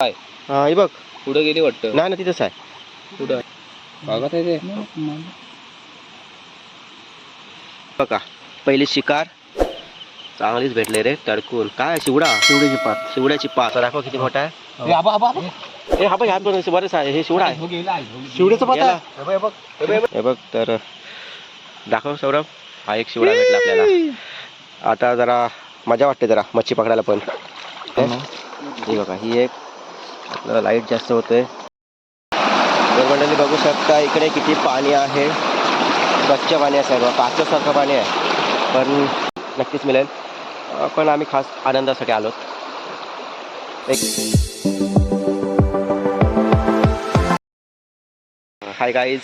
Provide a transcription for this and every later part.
काय? हा हे बघ. पुढे गेली वाटतं? नाही ना तिथंच आहे. पुढं भागात आहे ते? बघा पहिली शिकार. चांगलीच भेटले रे तडकून. काय शिवडा? शिवड्याची पात. शिवड्याची पात. दाखव किती मोठा आहे. ए हा बघ ह्या बरेच आहे. हे शिवडा आहे. शिवड्याचं पात गेला. आहे. हे बघ तर दाखव सौरभ. हा एक शिवडा भेटला आपल्याला. आता जरा मजा वाटते जरा मच्छी पकडायला पण. हे बघा ही एक आपल्याला लाइट जास्त होते तर मंडळी बघू शकता इकडे किती पाणी आहे. स्वच्छ पाणी आहे सर्व काचसारखं पाणी आहे. पण नक्कीच मिळेल. पण आम्ही खास आनंदासाठी आलो एक हाय गाईज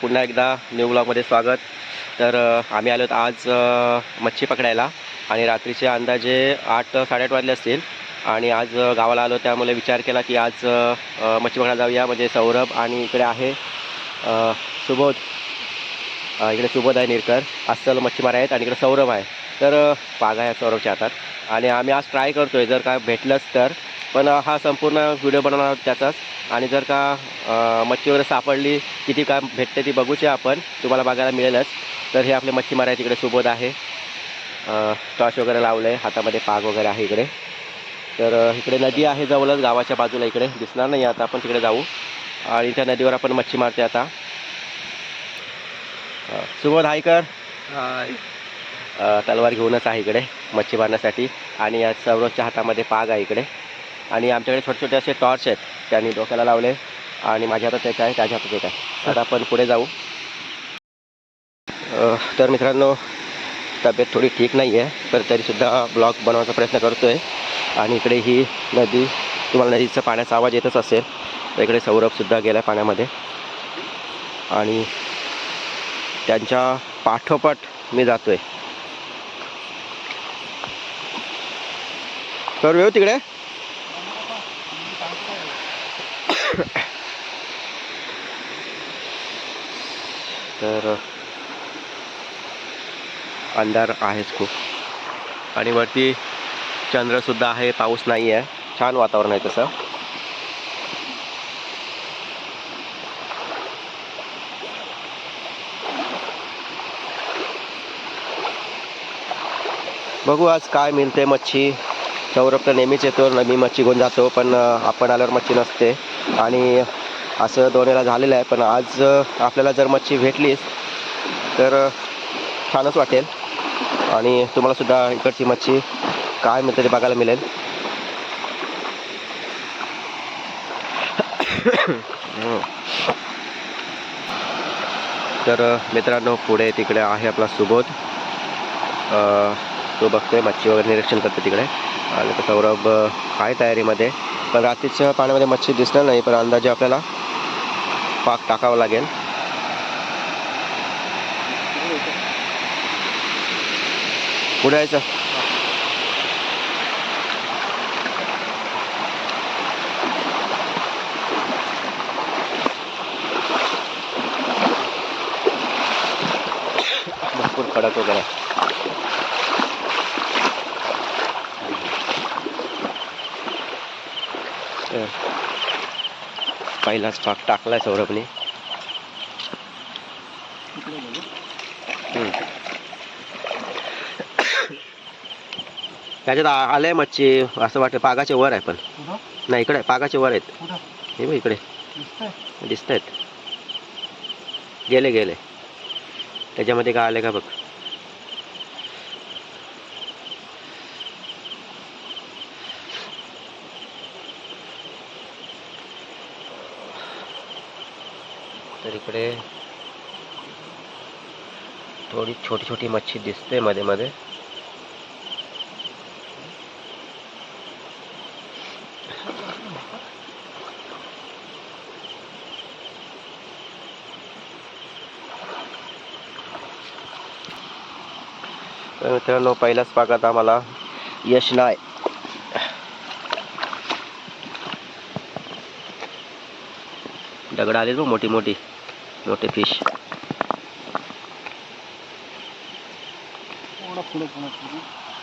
पुन्हा एकदा न्यू ब्लॉगमध्ये स्वागत. तर आम्ही आलो आज मच्छी पकडायला. आणि रात्रीचे अंदाजे आठ साडेआठ वाजले असतील. आणि आज गावाला आलो त्यामुळे विचार केला की आज मच्छी पकडायला जाऊया. म्हणजे सौरभ आणि इकडे आहे सुबोध. इकडे सुबोध आहे निरकर. अस्सल मच्छीमार आहेत आणि इकडे सौरभ आहे. तर पाग पागा आहे सौरभच्या हातात. आणि आम्ही आज ट्राय करतो आहे जर का भेटलंच तर. पण हा संपूर्ण व्हिडिओ बनवणार त्याचाच. आणि जर का मच्छी वगैरे सापडली किती काय भेटते ती बघूचे आपण. तुम्हाला बघायला मिळेलच. तर हे आपले मच्छीमार आहेत. इकडे सुबोध आहे. टॉर्च वगैरे लावलं आहे हातामध्ये पाग वगैरे आहे इकडे. तर इकडे नदी आहे जवळच गावाच्या बाजूला इकडे. दिसणार नाही आता आपण तिकडे जाऊ. आणि त्या नदीवर आपण मच्छी मारते आता. सुबोध हाय कर. तलवार घेऊनच आहे इकडे मच्छी मारण्यासाठी. आणि या सर्वच्या हातामध्ये पाग आहे इकडे. आणि आमच्याकडे छोटे छोटे असे टॉर्च आहेत त्यांनी डोक्याला लावले. आणि माझ्या हातात एक आहे त्याच्या हातात एक आहे. आता आपण पुढे जाऊ. तर मित्रांनो तब्येत थोडी ठीक नाही आहे तर तरीसुद्धा ब्लॉग बनवायचा प्रयत्न करतो आहे आणि इकडे ही नदी तुम्हाला नदीचा पाण्याचा आवाज येतच असेल. तर इकडे सौरभसुद्धा गेला पाण्यामध्ये. आणि त्यांच्या पाठोपाठ मी जातो आहे तर येऊ तिकडे? तर अंधार आहेच खूप. आणि वरती चंद्रसुद्धा आहे पाऊस नाही आहे छान वातावरण आहे तसं. बघू आज काय मिळते मच्छी. सौरभ तर नेहमीच येतो न मी मच्छी घेऊन जातो पण आपण आल्यावर मच्छी नसते. आणि असं दोन्हीला झालेलं आहे पण आज आपल्याला जर मच्छी भेटलीच तर छानच वाटेल. आणि तुम्हालासुद्धा इकडची मच्छी काय मिळतं ते बघायला मिळेल. तर मित्रांनो पुढे तिकडे आहे आपला सुबोध. तो बघतोय मच्छी वगैरे निरीक्षण करतो तिकडे. आणि तर सौरभ काय आहे तयारीमध्ये. पण रात्रीच्या पाण्यामध्ये मच्छी दिसणार नाही पण अंदाजे आपल्याला पाक टाकावं लागेल. पुढे यायचं. कडक वगैरे. तर पहिलाच पाक टाकलाय सौरभने. त्याच्यात आलंय मच्छी असं वाटतं पागाचे वर आहे पण. नाही इकडे पागाचे वर आहेत. हे बघ इकडे. दिसत आहेत गेले गेले. त्याच्यामध्ये काय आले का बघ? इकडे थोडी छोटी छोटी मच्छी दिसते मध्ये मध्ये मित्रांनो पहिल्याच पाकात आम्हाला. यश नाही दगड आले बघ हो मोठी मोठी मोठे फिश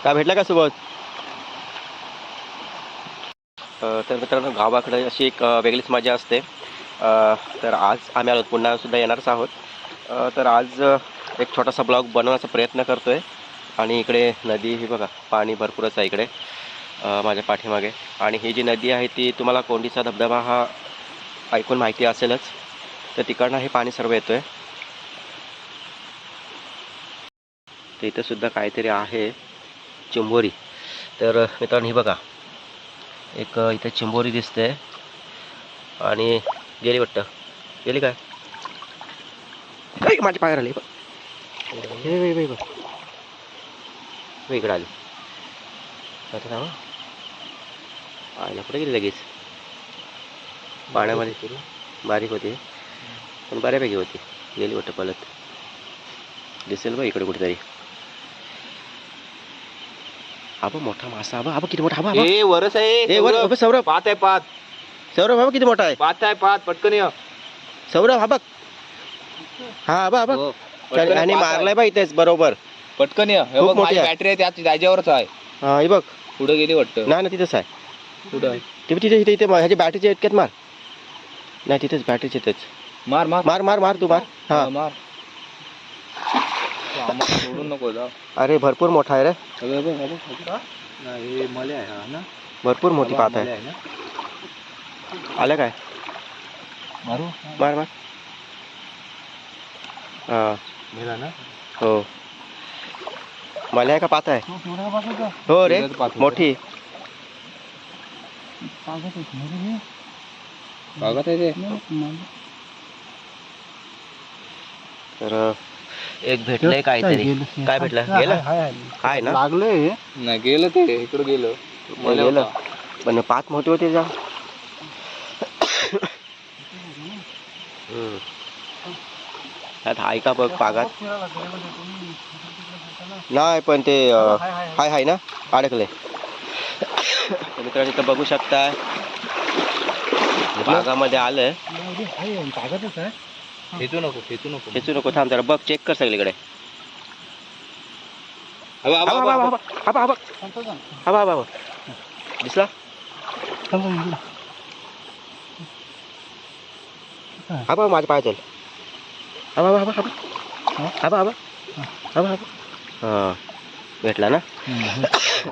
काय भेटला का सोबत? तर मित्रांनो गावाकडे अशी एक वेगळीच मजा असते. तर आज आम्ही आलो पुन्हा सुद्धा येणारच आहोत. तर आज एक छोटासा ब्लॉग बनवण्याचा प्रयत्न करतो आहे आणि इकडे नदी ही बघा पाणी भरपूरच आहे इकडे माझ्या पाठीमागे. आणि ही जी नदी आहे ती तुम्हाला कोंडीचा धबधबा हा ऐकून माहिती असेलच. तर तिकडनं हे पाणी सर्व येतो आहे तर इथं सुद्धा काहीतरी आहे चिंबोरी. तर मित्रांनो ही बघा. एक इथे चिंबोरी दिसते आणि गेली वाटतं. गेली काय? ऐ, माझ्या पायावर आली. इकडं आली. आता थांबा आयला कुठे गेली लगेच? पाण्यामध्ये बारीक होती. पण बऱ्यापैकी होती. गेली वाटतं पलत. दिसेल बघ इकडे कुठेतरी. बघ मोठा मासा हा बघ किती मोठा बघ. ए वरस आहे. ए वर सौरभ. अबे, सौरभ. पात आहे पात. सौरभ बघ किती मोठा आहे? पात आहे पात. पटकन ये. सौरभ हा बघ हा हा बघ हा पटकन आणि पात आहे. मारलाय बा इथेच बरोबर. पटकन ये. हे खूप बघ मोठी माझी आहे. बॅटरी आहे त्याच जागेवरच आहे. हा हे बघ. पुढे गेली वाटतं. नाही ना तिथेच आहे. पुढे आहे. ते बघ तिथे इथे इथे ह्याची बॅटरीच्या इतक्यात मार? नाही तिथेच बॅटरीच्या इथेच मार मार। मार मार मार तू मार। हा हा, मार। सोडून नको जा अरे भरपूर मोठा आहे रे। हे बघ, हे बघ, हे बघ. हे मले आहे हा ना? भरपूर मोठी बाबा, पात मले आहे ना? आलं काय मारू? मार मार। हा। मेला ना? हो। मला आहे का पात आहे हो रे तिथंच पात होतं. मोठी कागद आहे ते तर एक भेटलंय काहीतरी. काय भेटलं? गेलं? काय ना? लागलंय नाही गेलं ते इकडे गेलं. मले गेलं. पण पाच मोठी होती जा. त्यात हाय का बघ पागात? नाही पण ते हाय हाय ना? अडकले. तर मित्रांनो इथं बघू शकता बागामध्ये आलंय. खेचू नको खेचू नको. खेचू नको थांब जरा बघ चेक कर सगळीकडे. दिसला हा माझ्या पाय चल हा बा, हा बा, हा बा. हा बा, हा बा. हा? बा, हा. बा. हा. भेटला ना?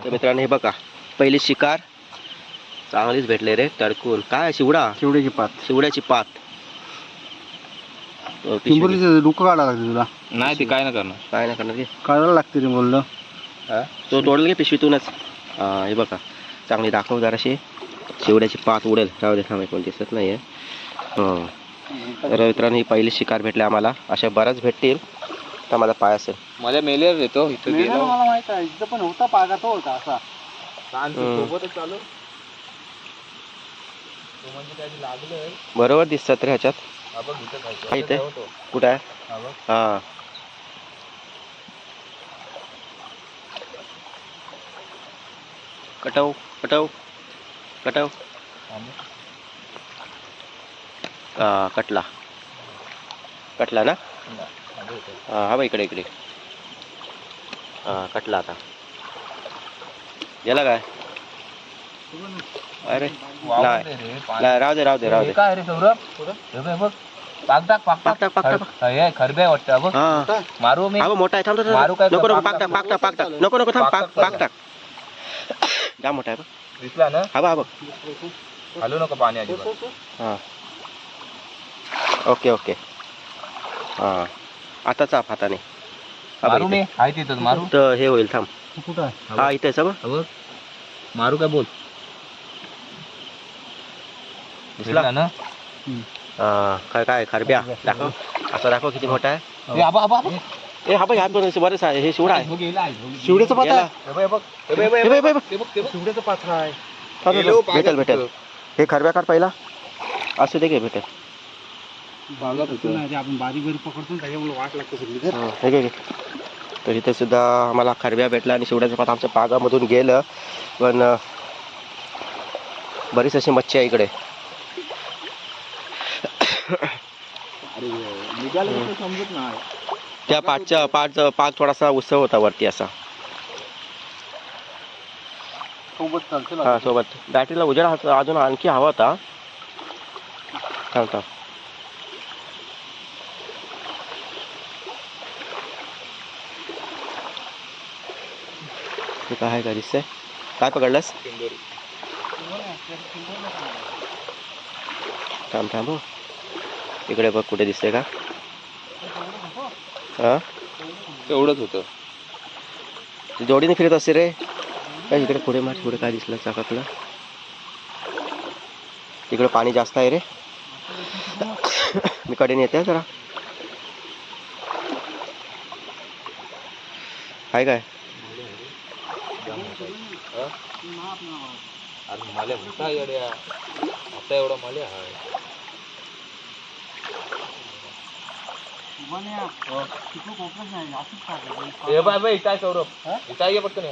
तर मित्रांनो हे बघा पहिली शिकार. चांगलीच भेटले रे तडकून. काय शिवडा? शिवड्याची पात. शिवड्याची पात. चिंबोरीचं डोकं काढावं लागतं तुला. नाही ते काय नाही करणार. काय नाही करणार रे काढायला लागते रे बोललं. तो तोडल की पिशवीतूनच हा हे बघा. चांगली दाखव जराशी. शिवड्याची पात उडेल. राहू दे थांबे कोण दिसत नाही आहे हो. तर मित्रांनो ही पहिली शिकार भेटली आम्हाला. अशा बऱ्याच भेटतील. तर माझा पाय असेल. मला मेलेर देतो इथं मेला गेलो मला माहीत आहे. इथं पण होता पागा तो होता असा. हम्म. सोबतच चालू. तो म्हणजे काय ते लागलं बरोबर दिसतात रे ह्याच्यात. हा इथं. कुठं आहे? हा कटव कटव कटव. कटला. कटला ना? हा बघ इथं. हा हा बा इकडे इकडे. हा कटला आता. गेला काय? अरे नाही. राहू दे राहू दे राहू दे. काय रे सौरभ? हे बघ, हे बघ. पाक टाक पाक पाक टाक, पाक टाक. खर- हे खरबे वाटतं बघ. हा. मारू मी. हा बा, मोठा आहे थांब थांब, थांब. मारू काय नको नको पाक पाक टाक टाक. पाक टाक. पाक टाक नको नको थांब पाक पाक टाक पाक टाक. जाम मोठा आहे बा. दिसला ना? हा बा हा बघ हलू नको पाणी अजिबात. हा. Okay okay. हा. आता चाप हाताने. हा मारू इथे. मी. आहे तिथं मारू. तर हे होईल थांब. हा इथेच हा बघ. मारू काय बोल? दिसला दिसला ना हा काय काय खरब्या दाखव असं दाखव किती मोठा आहे ए, आबा, आबा, आबा. ए हा बघ बरेच आहे हे शिवडा आहे हो, हो. शिवड्याचं पात गेला. आहे हे बघ, हे बघ. हे बघ, हे बघ, हे बघ, हे बघ. हे बघ, हे बघ. शिवड्याचं पात्र आहे थांब, थांब, गेलो, थांब. पागात भेटेल भेटेल. हे खरब्या काढ पहिला असू दे घे भेटेल पागात होतं ना, ते आपण बारीक बारीक पकडतो ना, त्याच्यामुळे वाट लागते सगळी तर हा, हे घे घे. तर इथे सुद्धा आम्हाला खरब्या भेटला आणि शिवड्याचं पात आमच्या पागामधून गेलं पण अं, बरीच अशी मच्छी आहे इकडे समजत नाही. त्या पाठच्या पाठ पाक थोडासा उत्सव होता वरती असा. सोबत चालते हां सोबत. बॅटरीला उजेड हा- अजून आणखी हवा होता. थांब हे काय आहे का दिसतंय काय पकडलंस? थांब थांब हो. इकडे बघ कुठे दिसतंय का? हां? तेवढंच होतं. जोडीने फिरत असते रे. काय इकडे पुढे मार पुढे काय दिसलं चाकातलं तिकडे पाणी जास्त आहे रे. मी कडेने येते जरा. काय? अरे मला होता येड्या. आता एवढा मला हे बाय बाय काय सौरभ. इथं पटकन.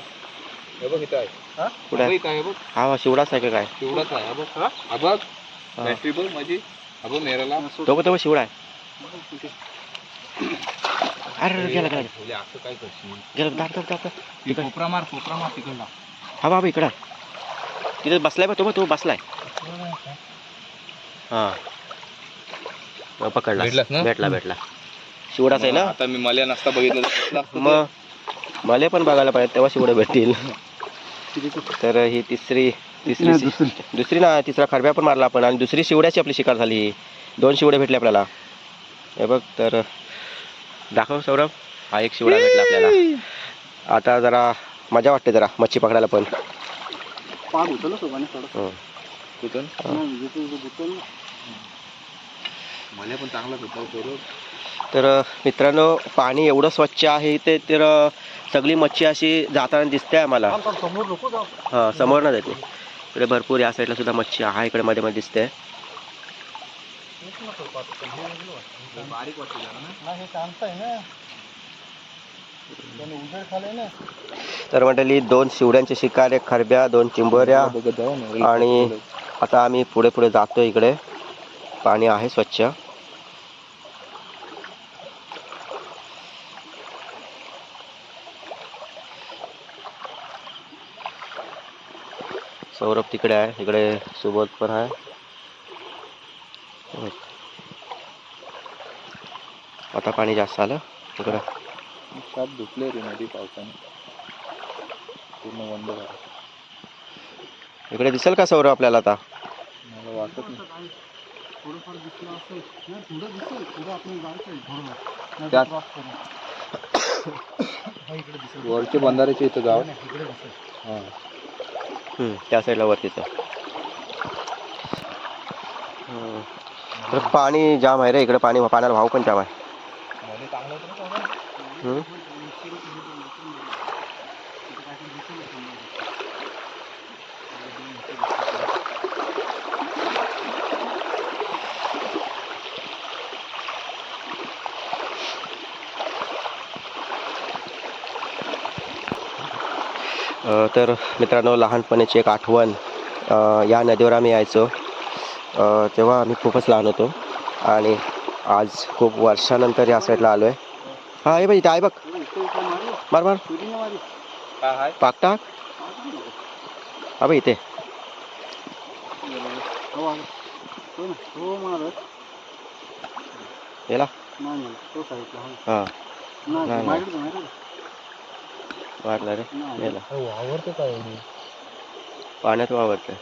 हे बघ इथं आहे. कुठे आहे? काय बघ. हा हा, शिवडाच आहे का काय? तेवढाच आहे हा बघ. हा? बघ. हा. बॅटरी बघ माझी. हा बघ मेराला तो तो शिवडा आहे. अरे गेला गेला. म्हणजे असं काय करशील गेला दाब दाब दाब दाब. ती कोपरा मार कोपरा मार तिकडला. हा बाबा इकडं. तिथे बसलाय बा तो तो बसलाय. हा. तो पकडला. भेटलास ना? भेटला भेटला. शिवडाच आहे ना? आता मी मला नसता बघितलं तर दिसलं असतं ते. मग मला पण बघायला पाहिजे तेव्हा शिवडे भेटतील. तर ही तिसरी तिसरी दुसरी. ना तिसरा खरब्या पण मारला आपण. आणि दुसरी शिवड्याची आपली शिकार झाली. दोन शिवडे भेटले आपल्याला. हे बघ तर दाखव सौरभ. हा एक शिवडा भेटला आपल्याला. आता जरा मजा वाटते जरा मच्छी पकडायला पण. पाग होतं ना सोबाने थोडं. हं. कुठून. मला पण चांगलाच होता सौरभ. तर मित्रांनो पाणी एवढं स्वच्छ आहे ते तर सगळी मच्छी अशी जाताना दिसते आम्हाला. हां समोर ना जाते इकडे भरपूर या साईडला सुद्धा मच्छी आहे इकडे मध्ये मध्ये दिसते. तर मंडळी दोन शिवड्यांचे शिकार एक खरब्या दोन चिंबोऱ्या. आणि आता आम्ही पुढे पुढे जातो इकडे. पाणी आहे स्वच्छ. सौरभ तिकडे आहे इकडे सुबोध पण आहे. आता पाणी जास्त आलं इकडं. साप धुतले रे नदी पावसाने. पूर्ण बंद झाला. इकडे दिसेल का सौरभ आपल्याला आता? मला वाटत नाही. थोडंफार दिसलं असेल. नाही, थोडं दिसेल. थोडं आपण जायचं आहे, थोडं. नाही, त्यात- cross करून. हा, इकडे दिसेल. वरचे बंधाऱ्याचे इथं गाव नाही, इकडे दिसेल. हा. हम्म, त्या साईडला वरतीच आहे हम्म. तर पाणी जाम आहे रे इकडे पाणी पाण्याला भाव पण जाम आहे मध्ये चांगलं होतं ना सौरभ? हम्म. इथं काहीतरी दिसेल समोर. अ, तर मित्रांनो लहानपणीची एक आठवण या नदीवर आम्ही यायचो. तेव्हा आम्ही खूपच लहान होतो आणि आज खूप वर्षानंतर या साईडला आलो आहे हा हे बाई इथे आहे बघ. मारू. मार. पाक टाक हा बाई इथे. हो. गेला हो. नाही रे. आवडतं काय एवढी? पाण्यात वावरतंय.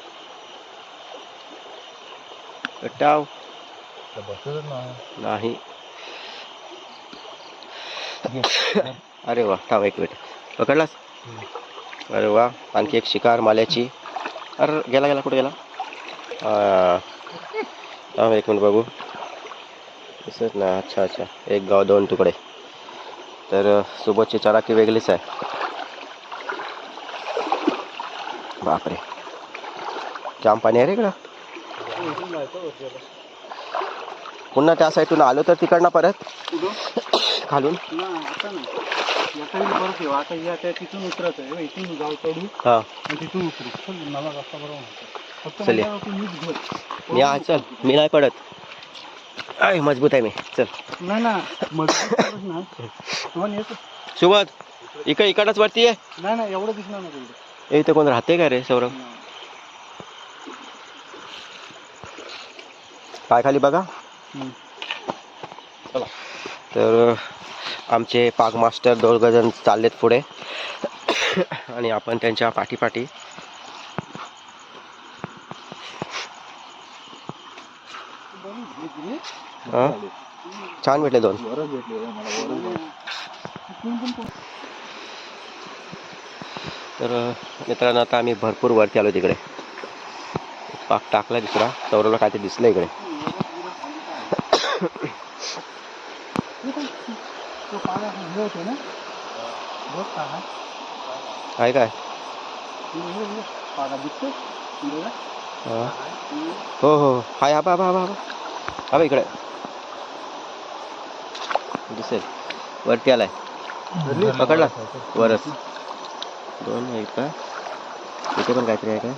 टाव. नाही. अरे वा थांब एक मिनिट. पकडलास? अरे वा आणखी एक शिकार माल्याची. अरे गेला गेला कुठे गेला? हा. थांब एक मिनिट बघू. दिसत ना अच्छा अच्छा. एक गाव दोन तुकडे. तर सोबतची चराकी वेगळीच आहे. बापरे जाम पाणी आहे रे इकडं हो. पुन्हा त्या साईडून आलो तर तिकडनं परत? खालून तिथून उतरत आहे. हे इथून जाऊ चढू हा आणि तिथून उतरू चल मला रस्ता बरोबर. मी आहे चल मी नाही पडत आय मजबूत आहे मी चल नाही ना मजबूत? सुबोध इकडे इकडंच वरती आहे नाही नाही एवढं दिसणार नाही ए इथे कोण राहते का रे सौरभ? पाय खाली बघा. तर आमचे पाग मास्टर दोघजण चाललेत पुढे. आणि आपण त्यांच्या पाठीपाठी? छान भेटले दोन. भेटले तर मित्रांनो आता आम्ही भरपूर वरती आलो तिकडे. पाक टाकला दुसरा सौरभला काय ते दिसलं इकडे. काय आहे काय? हो, हो. हो हाय हा बाबा हा हा इकडे. दिसेल. वरती आलाय. पकडला. वरच. दोन आहे का इथे पण काहीतरी आहे का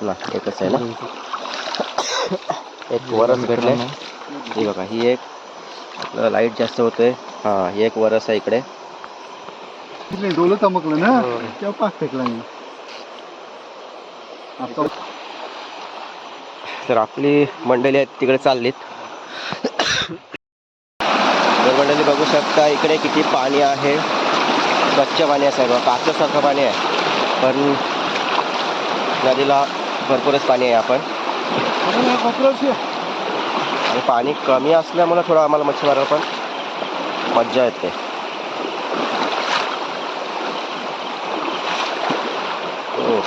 ना एकच आहे ना? एक वरस भेटले ही बघा ही एक लाइट जास्त होते हा ही एक वरस आहे इकडे. डोलं चमकलं ना? हो. तेव्हा पाक फेकला मी? आता तर आपली मंडळी आहेत तिकडे चाललीत. तर मंडळी बघू शकता इकडे किती पाणी आहे. स्वच्छ पाणी आहे सगळं काचसारखं पाणी आहे. पण नदीला भरपूरच पाणी आहे आपण. आणि पाणी कमी असल्यामुळं थोडं आम्हाला मच्छीमार पण मज्जा येते. हो.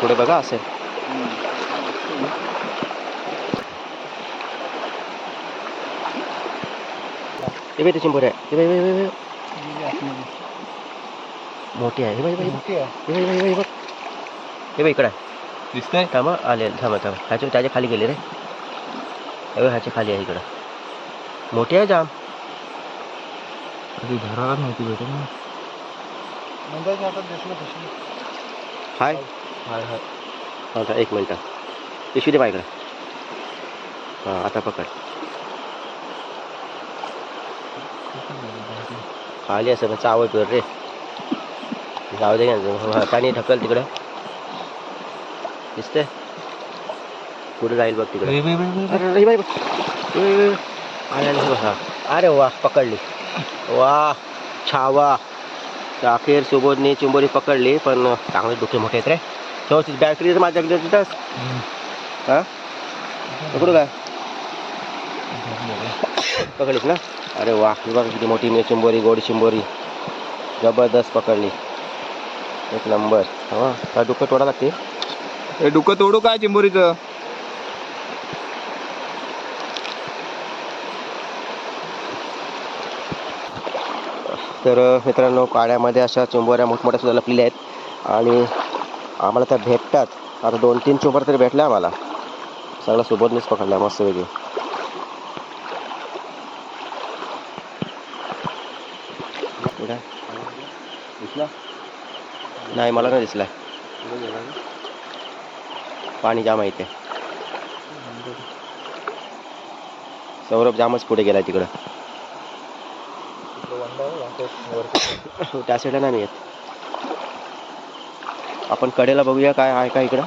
पुढे बघा असेल. हे बाई ते चिंबोरे आहे हे बाई बाई बाई बाई. गेली आतमध्ये. मोठी आहे हे बाई बाई मोठी आहे. हे बाई बाई बाई बघ हे बाई इकडं आहे दिसतंय थांबा आले थांबा थांबा ह्याच्या त्याच्या खाली गेले रे हे ह्याच्या खाली आहे इकडं मोठी आहे जाम ना. हाय हाय हाय आता एक मिनटं पिशवी दे बाईकडे हाँ आता पकड खाली असं पण चावत रे. जाऊ दे पाणी ढकल तिकडं. दिसते पुढे जाईल बघ तिकडे. अरे वा पकडली. वा छावा. अखेर सुबोधनी चिंबोरी पकडली पण चांगले डोके मोठे आहेत रे. व्यवस्थित बॅटरी माझ्या तिथंच. हम्म. हा? पकडू काय? पकडलीस ना अरे वा. बघ किती मोठी मी चिंबोरी गोड चिंबोरी जबरदस्त पकडली. एक नंबर हा काय डोकं तोडा लागते. हे डुकं तोडू काय चिंबोरीचं तर मित्रांनो काड्यामध्ये अशा चिंबोऱ्या मोठमोठ्या सुद्धा लपलेल्या आहेत. आणि आम्हाला त्या भेटतात. आता दोन तीन चिंबर तरी भेटल्या आम्हाला. सगळं सुबोधनीच पकडल्या मस्त वेगळी दिसला नाही मला नाही दिसला पाणी जाम आहे इथे. सौरभ जामच पुढे गेलाय तिकडं. त्या साईडला नाही येत आपण कडेला बघूया काय आहे का इकडं.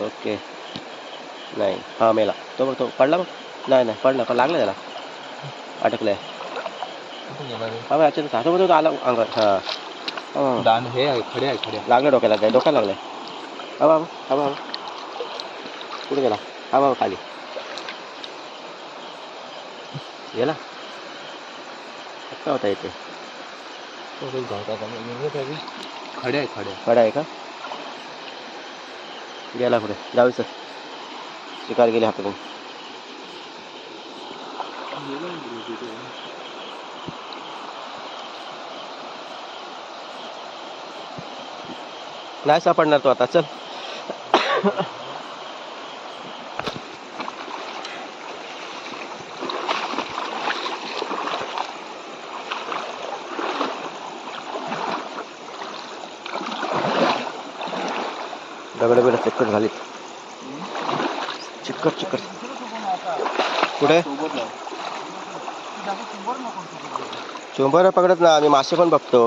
ओके. नाही हा मेला. तो बघ तो पडला बघ. नाही नाही पडला पण लागला त्याला. अटकलाय. बघ अचानक हातो बघ तो आला अंगात हा हा. दांड हे आहे खडे आहे खडे लागलं डोक्याला काय डोक्याला लागलंय हा बाबा हा बाबा कुठे गेला हा बाबा खाली गेला आत्ता होता इथे खडे आहे खडे कडा आहे का गेला पुढे जाऊच शिकार गेले हातातून नाही सापडणार तो आता चल. दगड बिड चिकट झाली चिकट चिकट. कुठे? जास्त चोंबर पकडत ना आम्ही मासे पण बघतो.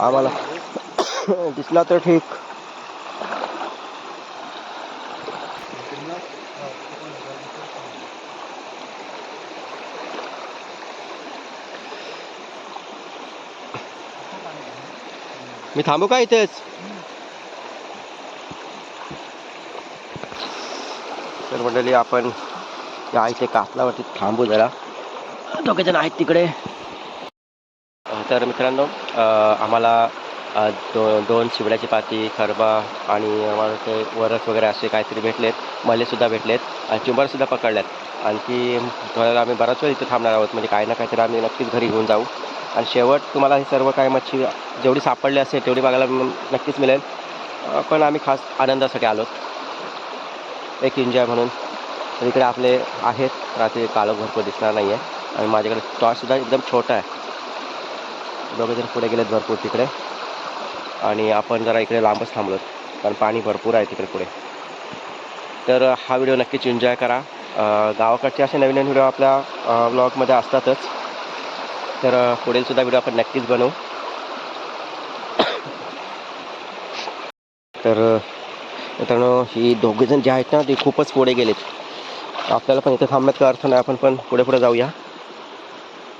आम्हाला दिसला तर ठीक. मी थांबू का इथेच? तर मंडळी आपण या इथे कातलावरती थांबू जरा. दोघे जण आहेत तिकडे. तर मित्रांनो अं, आम्हाला दो दोन शिवड्याची पाती खरबा आणि मला ते वरस वगैरे असे काहीतरी भेटलेत मलेसुद्धा भेटलेत आणि चिंबरसुद्धा पकडल्यात. आणखी थोड्या आम्ही बराच वेळ इथे थांबणार आहोत म्हणजे काही ना काहीतरी आम्ही नक्कीच घरी घेऊन जाऊ. आणि शेवट तुम्हाला हे सर्व काय मच्छी जेवढी सापडली असेल तेवढी बघायला नक्कीच मिळेल. पण आम्ही खास आनंदासाठी आलोत. एक एन्जॉय म्हणून. तर इकडे आपले आहेत रात्री काळोख भरपूर दिसणार नाही आहे आणि माझ्याकडे टॉर्चसुद्धा एकदम छोटा आहे. दोघे जण पुढे गेलेत भरपूर तिकडे. आणि आपण जरा इकडे लांबच थांबलो कारण पाणी भरपूर आहे तिकडे पुढे. तर हा व्हिडिओ नक्कीच एन्जॉय करा. गावाकडचे असे नवीन नवीन व्हिडिओ आपल्या ब्लॉगमध्ये असतातच. तर अं, सुद्धा व्हिडिओ आपण नक्कीच बनवू. तर मित्रांनो ही दोघेजण जे आहेत ना ते खूपच पुढे गेलेत. आपल्याला पण इथे थांबण्यात अर्थ नाही आपण पण पुढे पुढे जाऊया.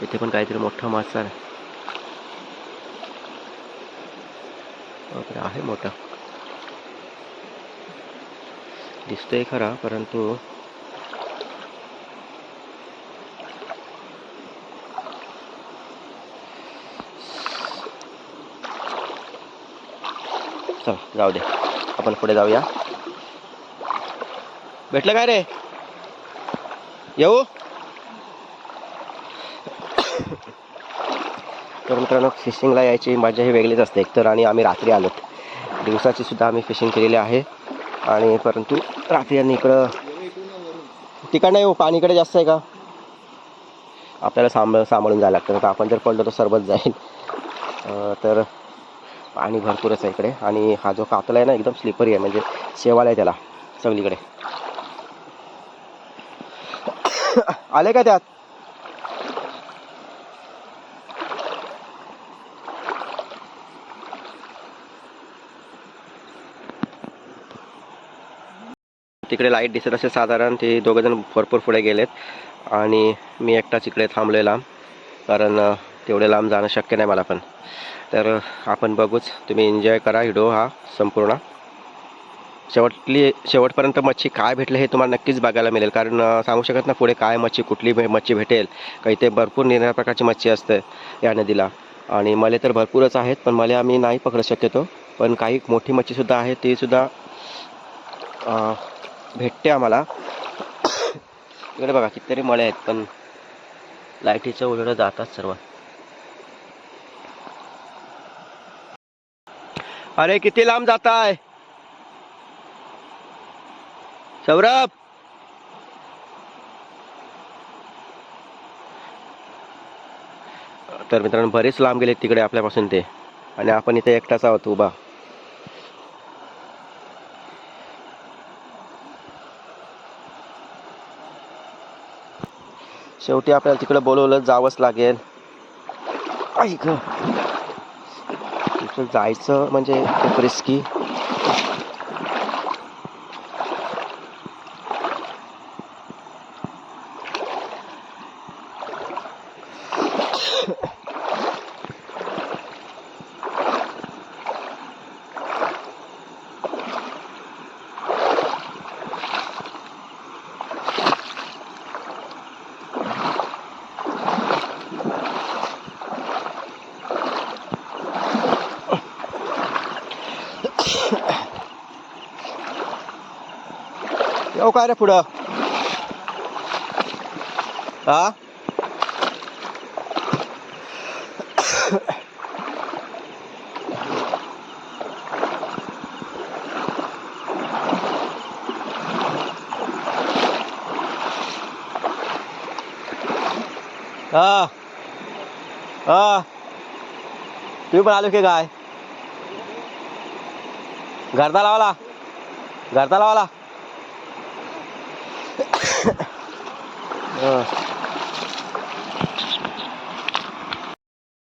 इथे पण काहीतरी मोठा मासा आहे. बापरे, आहे मोठा. दिसतोय खरा परंतु चल जाऊ दे. आपण पुढे जाऊया. भेटलं काय रे? येऊ? तर मित्रांनो फिशिंगला यायची मजा ही वेगळीच असते. एकतर आणि आम्ही रात्री आलोत. दिवसाची सुद्धा आम्ही फिशिंग केलेली आहे. आणि परंतु रात्री आणि इकडं तिकडं नाही हो पाणीकडे जास्त आहे का? आपल्याला सांभाळ सांभाळून जायला लागतं. तर आपण जर पडलो तर सरबत जाईल. तर पाणी भरपूरच आहे इकडे. आणि हा जो कातला आहे ना एकदम स्लिपरी आहे. म्हणजे शेवाला आहे त्याला सगळीकडे. आले का त्यात? तिकडे लाइट दिसत असेल साधारण ते दोघंजण भरपूर पुढे गेलेत. आणि मी एकटाच इकडे थांबलेला लांब कारण तेवढे लांब जाणं शक्य नाही मला पण. तर आपण बघूच. तुम्ही एन्जॉय करा व्हिडिओ हा संपूर्ण. शेवटली शेवटपर्यंत मच्छी काय भेटले हे तुम्हाला नक्कीच बघायला मिळेल. कारण सांगू शकत ना पुढे काय मच्छी कुठली भे- मच्छी भेटेल. काही ते भरपूर निराळ्या प्रकारची मच्छी असते या नदीला. आणि मले तर भरपूरच आहेत पण मले आम्ही नाही पकडू शक्यतो. पण काही मोठी मच्छीसुद्धा आहे तीसुद्धा भेटते आम्हाला. इकडे बघा कितीतरी मळे आहेत पण लाईटीचं उजेडं जातात सर्व. अरे किती लांब जाताय? सौरभ! तर मित्रांनो बरेच लांब गेले तिकडे आपल्यापासून ते. आणि आपण इथे एकटाच आहोत उभा. शेवटी आपल्याला तिकडं बोलवलं जावंच लागेल. ऐक तिकडं जायचं म्हणजे खूप रिस्की काय रे पुढं. हा? हा. हा. तुम्ही पण आलो की काय? घरदा लावला. घरदा लावला.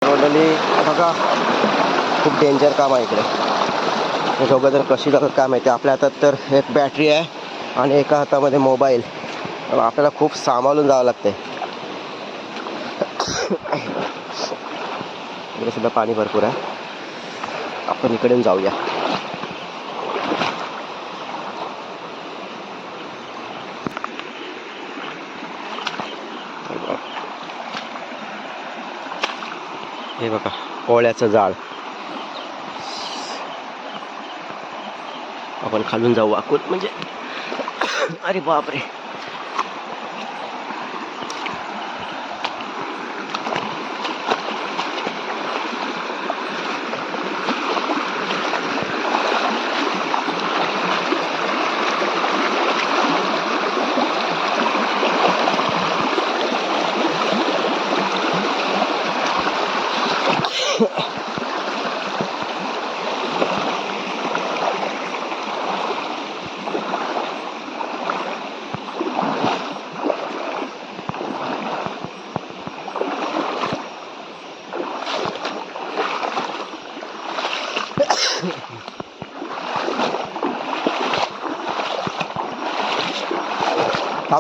टोटली बघा खूप डेंजर काम आहे इकडे. दोघं जर कशी काम आहे ते आपल्या हातात तर एक बॅटरी आहे आणि एका हातामध्ये मोबाईल आपल्याला खूप सांभाळून जावं लागतंय. इकडे सुद्धा पाणी भरपूर आहे. आपण इकडून जाऊया. हे बघा कोळ्याचं जाळ. आपण खालून जाऊ वाकून. म्हणजे अरे बापरे.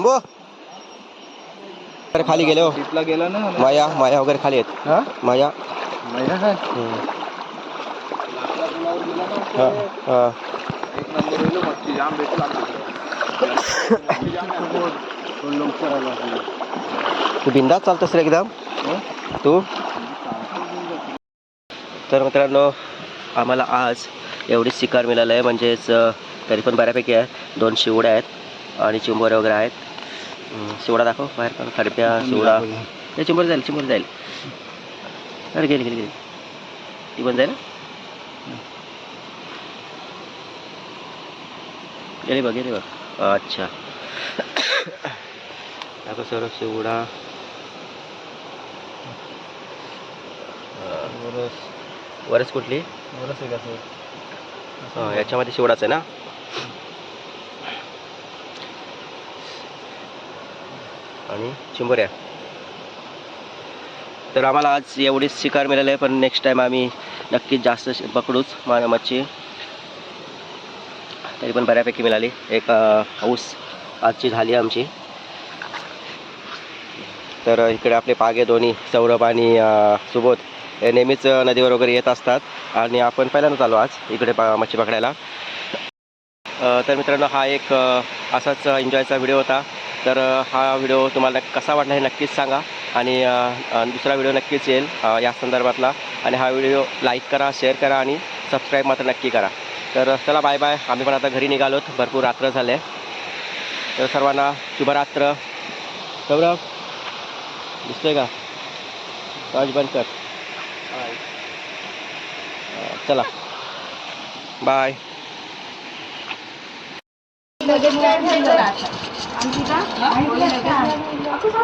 थांबो. अरे खाली गेले हो. ट्रिपला गेला ना. माया माया वगैरे खाली आहेत. हा? माया. माहिती काय? हा, हा. एक नंबर मच्छी जाम भेटेल तू बिंदास चालतोस रे एकदम. तू? तर मित्रांनो आम्हाला आज एवढीच शिकार मिळालं आहे. म्हणजेच तरी पण बऱ्यापैकी आहे. दोन शिवड्या आहेत आणि चिंबोऱ्या वगैरे आहेत. शिवडा दाखव बाहेर काढ खडप्या शिवडा. हे चिंबर जाईल चिंबर जाईल. अरे गेली गेली गेली. ती पण जाईल गेली बघ गेली बघ. अच्छा. दाखव सर शिवडा. वरच कुठली? हा, याच्यामध्ये शिवडाच आहे ना? आणि चिंबोऱ्या. तर आम्हाला आज एवढीच शिकार मिळाली आहे पण नेक्स्ट टाइम आम्ही नक्कीच जास्त पकडूच मा मच्छी. तरी पण बऱ्यापैकी मिळाली. एक हाऊस ऊस आजची झाली आमची. तर इकडे आपले पागे दोन्ही सौरभ आणि सुबोध हे नेहमीच नदीवर वगैरे येत असतात. आणि आपण पहिल्यांदाच आलो आज इकडे पा मच्छी पकडायला. तर मित्रांनो हा एक असाच एन्जॉयचा व्हिडिओ होता. तर हा व्हिडिओ तुम्हाला कसा वाटला हे नक्कीच सांगा आणि दुसरा व्हिडिओ नक्कीच येईल या संदर्भातला. आणि हा व्हिडिओ लाईक करा शेअर करा आणि सबस्क्राईब मात्र नक्की करा. तर चला बाय बाय. आम्ही पण आता घरी निघालोत भरपूर रात्र झाले. तर सर्वांना शुभरात्र. गौरव दिसतोय का? टॉर्च बंद कर. चला. बाय. लगेच काय झालं? आमची का?